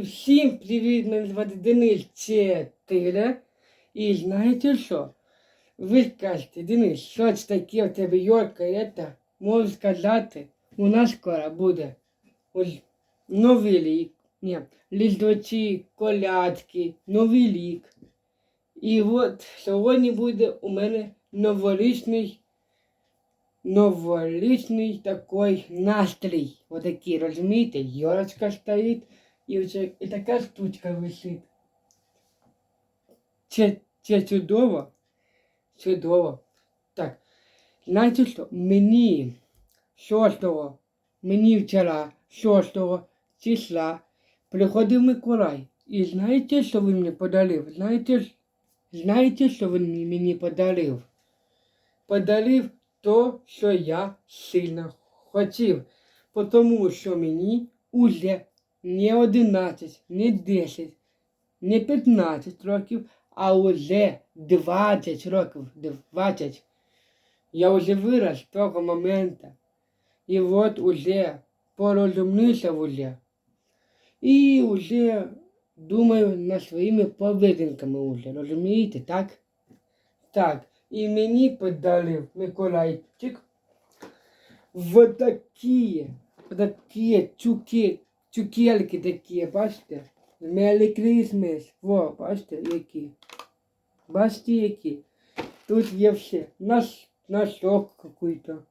І всім привіт, мене звати Денис 4. І знаєте що? Ви скажете, Денис, що це таке в тебе йорка, это? Можу сказати, у нас скоро буде ось новий рік. Ні, ліздочі, колядки, новий рік. І от сьогодні буде у мене новорічний, новорічний такий настрій. Отакий, розумієте? Йорочка стоїть і, вже, і така штучка висить. Це, це чудово. Чудово. Так. Що? Мені 6, мені вчора 6 числа приходив Миколай. І знаєте, що він мені подарив? Знаєте, знаєте, що він мені подарив? Подарив то, що я сильно хотів. Тому що мені уже не 11, не 10, не 15 років, а уже 20 років. 20. Я вже вирос з того моменту. І от уже порозумнився вже. І вже думаю над своїми поведінками уже, розумієте, так? Так, і мені подарив Миколайчик вот такі, вот такі чуки, чукельки такі, бачите? Merry Christmas. Во, бачите, які. Бачите, які. Тут є все. Наш, носок какой-то.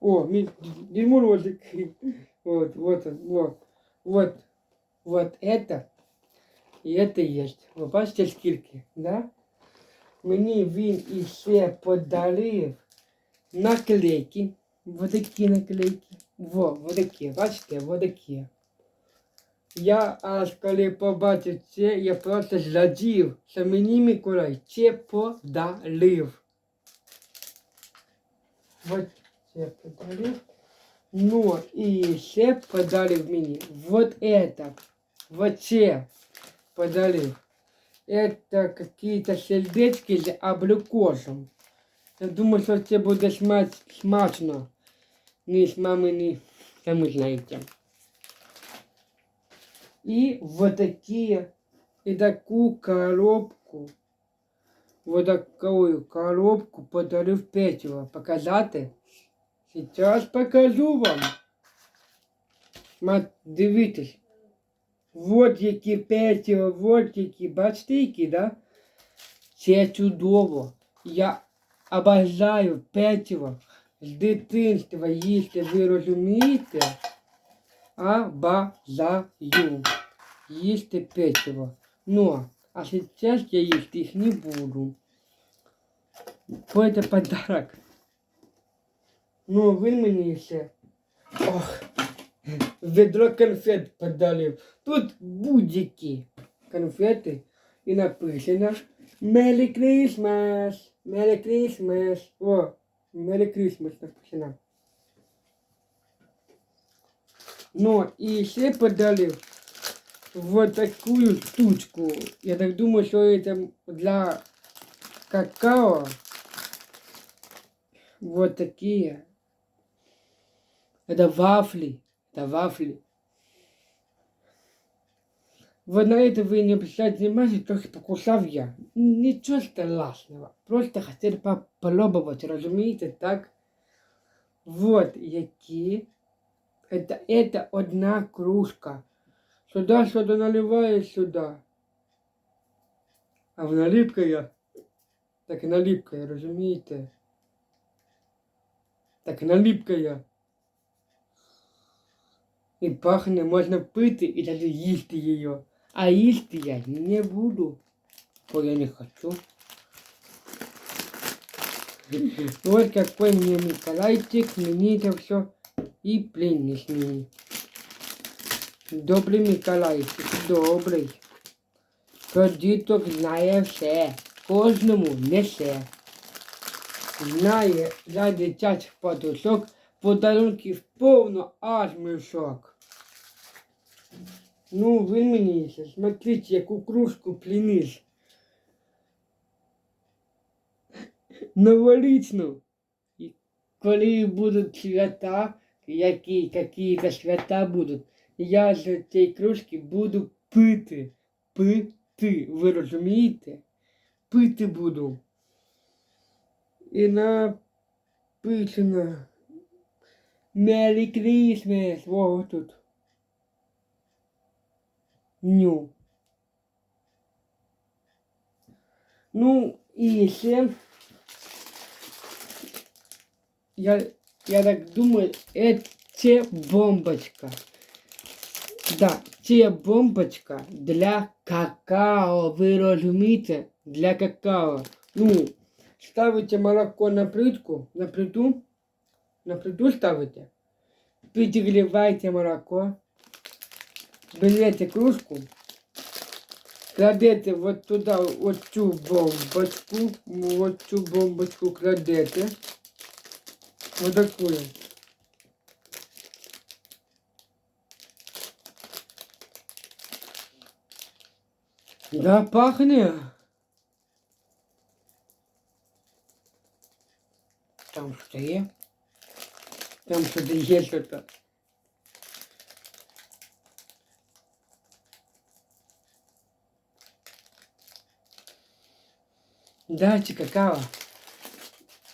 О, ми- дерьморозик. Вот, вот он, вот. Вот, вот это. І это есть. Ви бачите скільки, да? Мені він іще подарив наклейки. Вот такі наклейки. Во, такі, бачите, вот такі. Я аж коли побачив це, я просто зрадів, що мені Миколай це подарив. Вот це подарив. Ну, і ще подарив мені вот это. Вот це подарив. Это какие-то сердечки з абрикосом. Я думаю, що це буде смач, смачно. Ні з мами, ні, самі знаєте. И вот такие, и такую коробку, вот такую коробку подарив Петю. Показати? Сейчас покажу вам. Сма- Дивитесь. Вот які Петю, вот які, бачите да? Це чудово. Я обожаю Петю з дитинства, якщо ви розумієте. Обожаю їсти печиво. Но, а сейчас я есть их не буду. Бо это подарок. Ну, ви мені ще. Ох, ведро конфет подарив. Тут будь-які конфети і написано Merry Christmas! Merry Christmas! О, Merry Christmas написано. Ну, и ще подарив вот такую штучку. Я так думаю, что это для какао. Вот такие. Это вафли. Это вафли. Вот на это вы не обращайте внимания, только покусав я. Ничего страшного. Просто хотел попробовать, разумеете, так? Вот, які. Это, это одна кружка. Сюда что-то наливаешь сюда. А вона липкая. Так вона липкая, розумієте? Так вона липкая. І пахне, можна пити і даже їсти її. А їсти я не буду. Бо я не хочу. Вот какой мне Николайчик, мне это все і принес мені. Добрий Миколайчик, добрий. Про діток знає все, кожному несе. Знає для дитячих подушок, подарунків повно аж мішок. Ну, ви мені ще, смотрите, яку кружку приніс. Новорічну. І коли будуть свята, які какие-то свята будут, я з цієї кружки буду пити. Пити. Ви розумієте? Пити буду. І написано Merry Christmas. Во тут. Ню. Ну, і ще я, я так думаю, это бомбочка. Да, це бомбочка для какао. Ви розумієте? Для какао. Ну, ставите молоко на плитку, на плиту, на плиту ставите, підігріваєте молоко, Берете кружку, кладете вот туда вот цю бомбочку, вот цю бомбочку кладете, вот такую. Да, пахнет. Там что є? Там что-то є что-то. Дайте какао.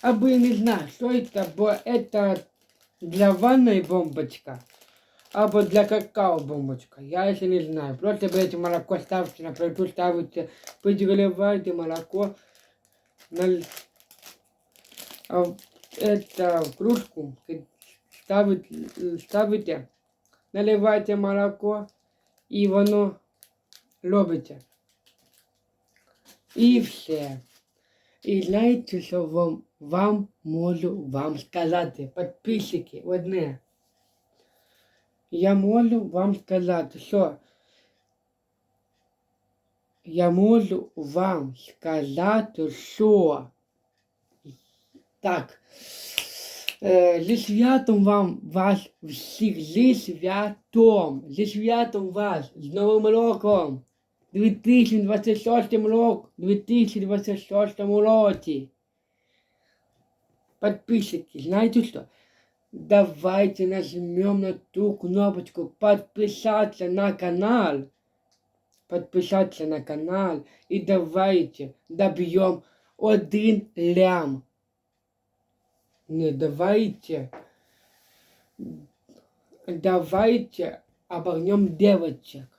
Або я не знаю, что это, бо это для ванной бомбочка, або для какао бомбочка. Я еще не знаю. Просто берете молоко, ставите на плиту, ставите, подогреваете молоко, наль... а это кружку ставите, ставите, наливаете молоко, і воно робите. І все. І знаєте, що вам, вам вам сказати, підписчики, одне. Я можу вам сказати, що я можу вам сказати, що так. Зі святом вам вас всіх, зі святом, зі святом вас, з Новим роком. 2026 рок, 2026 році. Подписчики, знаете что? Давайте нажмем на ту кнопочку подписаться на канал. Подписаться на канал и давайте добьем один лям. Не давайте. Давайте обогнем девочек.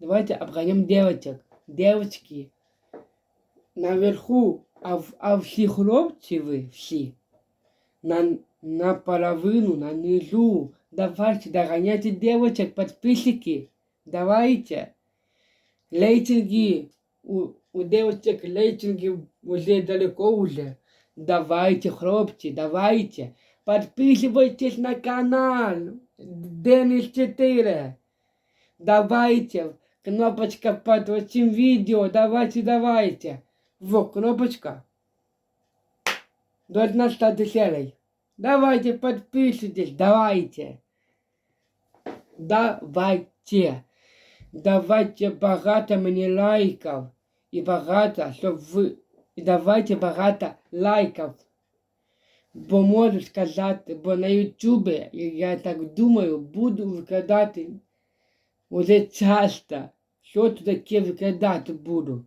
Давайте обгонем девочек. Девочки наверху, а, в, а всі хлопці ви всі на, на половину, на низу. Давайте догоняйте девочек, подписчики. Давайте. Рейтинги у, у девочек рейтинги уже далеко уже. Давайте, хлопці, давайте. Подписывайтесь на канал Денис 4. Давайте, кнопочка под этим видео, давайте, давайте. Во, кнопочка. Должна стать серой. Давайте, подписывайтесь, давайте. Давайте. Давайте багато мені лайків. І багато, щоб ви... І давайте багато лайків. Бо можу сказати, бо на Ютубі, я так думаю, буду викладати уже часто. Що тут таке викладати буду?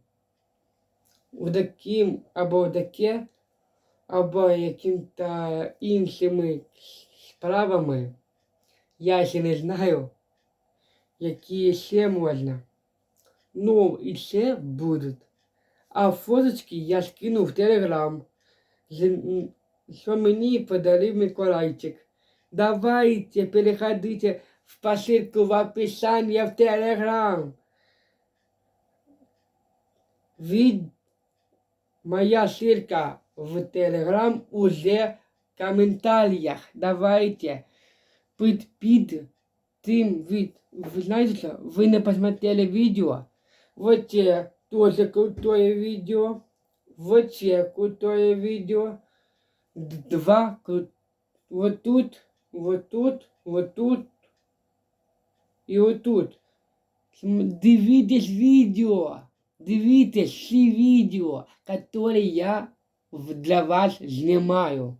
У таким або таке, або яким-то іншими справами. Я ще не знаю, які ще можна. Ну, і ще будуть. А фоточки я скину в Телеграм. Що мені подарив Миколайчик. Давайте переходите в посылку в описании в Телеграм. Вид моя ссылка в Телеграм уже в комментариях. Давайте під, під тим від. Ви знаєте, що ви не посмотрели видео. Вот те тоже крутое видео. Вот те крутое видео. Два кру- Вот тут, вот тут, вот тут. І отут. См- Дивитесь відео. Дивитесь всі відео, які я в- для вас знімаю.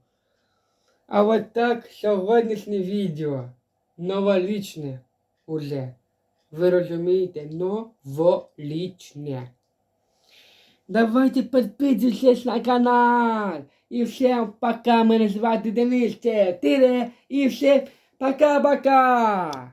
А от так сьогоднішнє відео новорічне уже. Ви розумієте? Новорічне. Давайте підписуйтесь на канал. І всім пока. Мене звати Денис. Це Тире. І всім пока-пока.